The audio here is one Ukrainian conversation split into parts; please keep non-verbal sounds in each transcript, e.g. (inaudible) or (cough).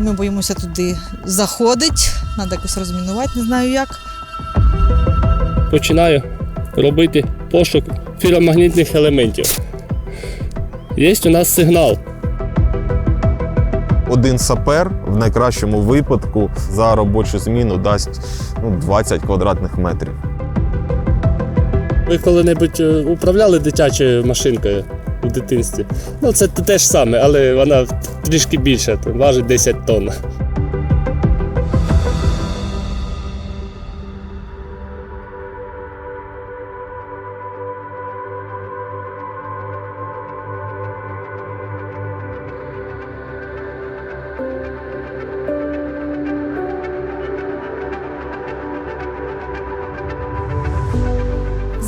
І ми боїмося туди заходити. Треба якось розмінувати, не знаю як. починаю робити пошук фіромагнітних елементів. Є у нас сигнал. Один сапер в найкращому випадку за робочу зміну дасть ну, 20 квадратних метрів. Ви коли-небудь е, управляли дитячою машинкою у дитинстві? Ну, це те ж саме, але вона трішки більша, важить 10 тонн.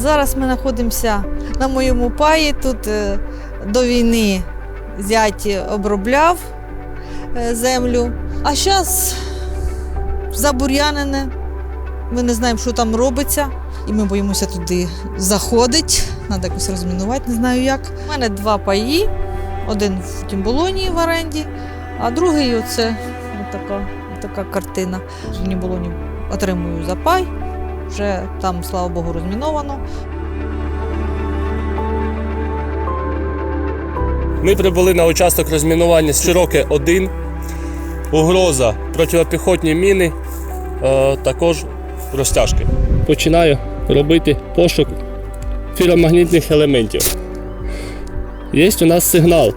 Зараз ми знаходимося на моєму паї. Тут е, до війни зять обробляв е, землю. А зараз забур'янене. Ми не знаємо, що там робиться. І ми боїмося туди заходити. Треба якось розмінувати, не знаю як. У мене два паї: один в Тімболоні в оренді, а другий оце така, така картина. В Тімболоні отримую за пай. Вже там, слава Богу, розміновано. Ми прибули на участок розмінування Широке 1. Угроза протипіхотні міни, е, також розтяжки. Починаю робити пошук фіромагнітних елементів. Є у нас сигнал.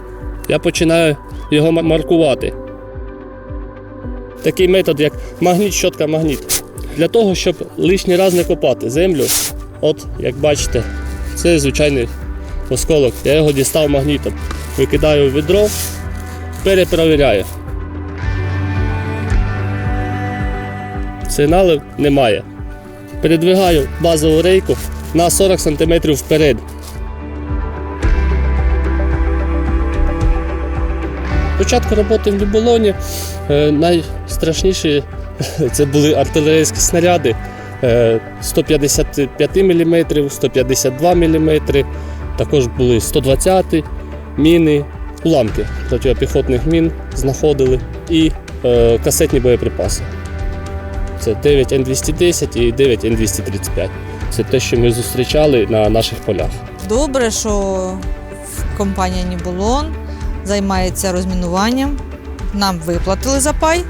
Я починаю його маркувати. Такий метод, як магніт, щотка, магніт. Для того, щоб лишній раз не копати землю, от як бачите, це звичайний осколок. Я його дістав магнітом. Викидаю в відро, перепровіряю. Сигналів немає. Передвигаю базову рейку на 40 см вперед. Початку роботи в Люболоні е, найстрашніші (laughs) це були артилерійські снаряди е, 155 мм, 152 мм, також були 120 міни, уламки протипіхотних мін знаходили і е, касетні боєприпаси. Це 9 Н210 і 9 Н235. Це те, що ми зустрічали на наших полях. Добре, що компанія Нібулон займається розмінуванням. Нам виплатили за пай,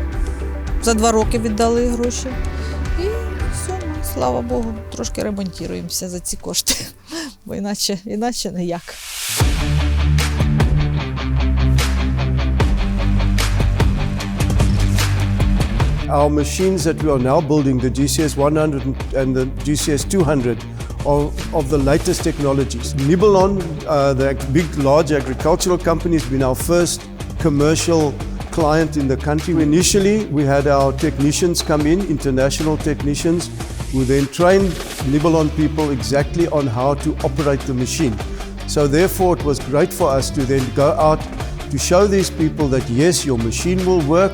за два роки віддали гроші. І все, слава Богу, трошки ремонтуємося за ці кошти, бо іначе, іначе ніяк. Our machines that we are now building, the GCS 100 and the GCS 200, are of the latest technologies. Nibelon, uh, the big, large agricultural company, has been our first commercial client in the country. Initially, we had our technicians come in, international technicians, who then trained Nibelon people exactly on how to operate the machine. So therefore, it was great for us to then go out to show these people that yes, your machine will work,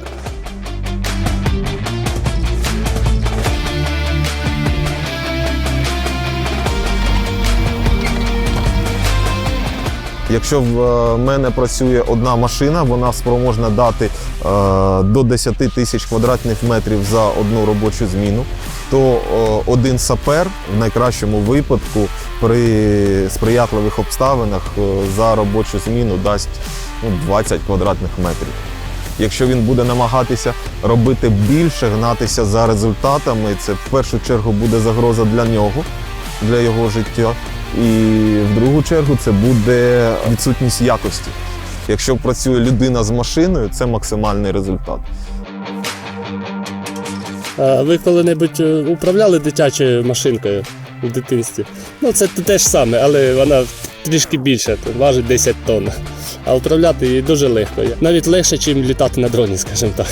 Якщо в е, мене працює одна машина, вона спроможна дати е, до 10 тисяч квадратних метрів за одну робочу зміну, то е, один сапер в найкращому випадку при сприятливих обставинах за робочу зміну дасть ну, 20 квадратних метрів. Якщо він буде намагатися робити більше, гнатися за результатами, це в першу чергу буде загроза для нього, для його життя. І в другу чергу це буде відсутність якості. Якщо працює людина з машиною, це максимальний результат. Ви коли-небудь е, управляли дитячою машинкою у дитинстві? Ну, це те ж саме, але вона трішки більша, важить 10 тонн. А управляти її дуже легко. Навіть легше, ніж літати на дроні, скажімо так.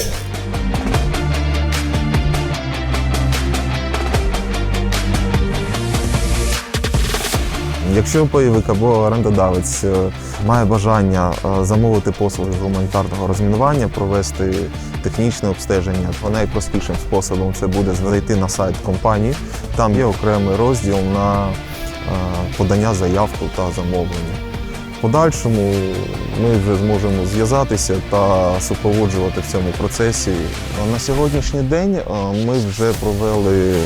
Якщо пайовик або орендодавець е, має бажання е, замовити послуги гуманітарного розмінування, провести технічне обстеження, то найпростішим способом це буде зайти на сайт компанії. Там є окремий розділ на е, подання заявку та замовлення. Подальшому ми вже зможемо зв'язатися та супроводжувати в цьому процесі. На сьогоднішній день е, ми вже провели е,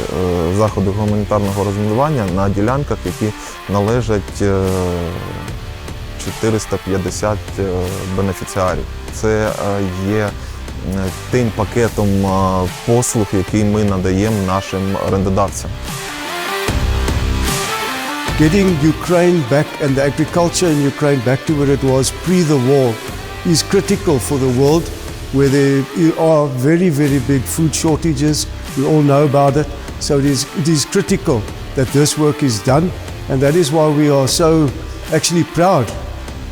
заходи гуманітарного розмінування на ділянках, які належать е, 450 е, бенефіціарів. Це є тим пакетом послуг, який ми надаємо нашим орендодавцям. Getting Ukraine back and the agriculture in Ukraine back to where it was pre the war is critical for the world, where there are very, very big food shortages. We all know about it. So it is, it is critical that this work is done, and that is why we are so actually proud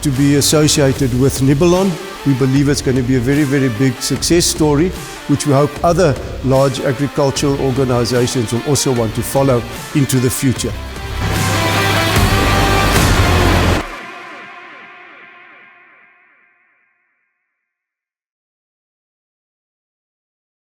to be associated with Nibelon. We believe it's going to be a very, very big success story, which we hope other large agricultural organizations will also want to follow into the future.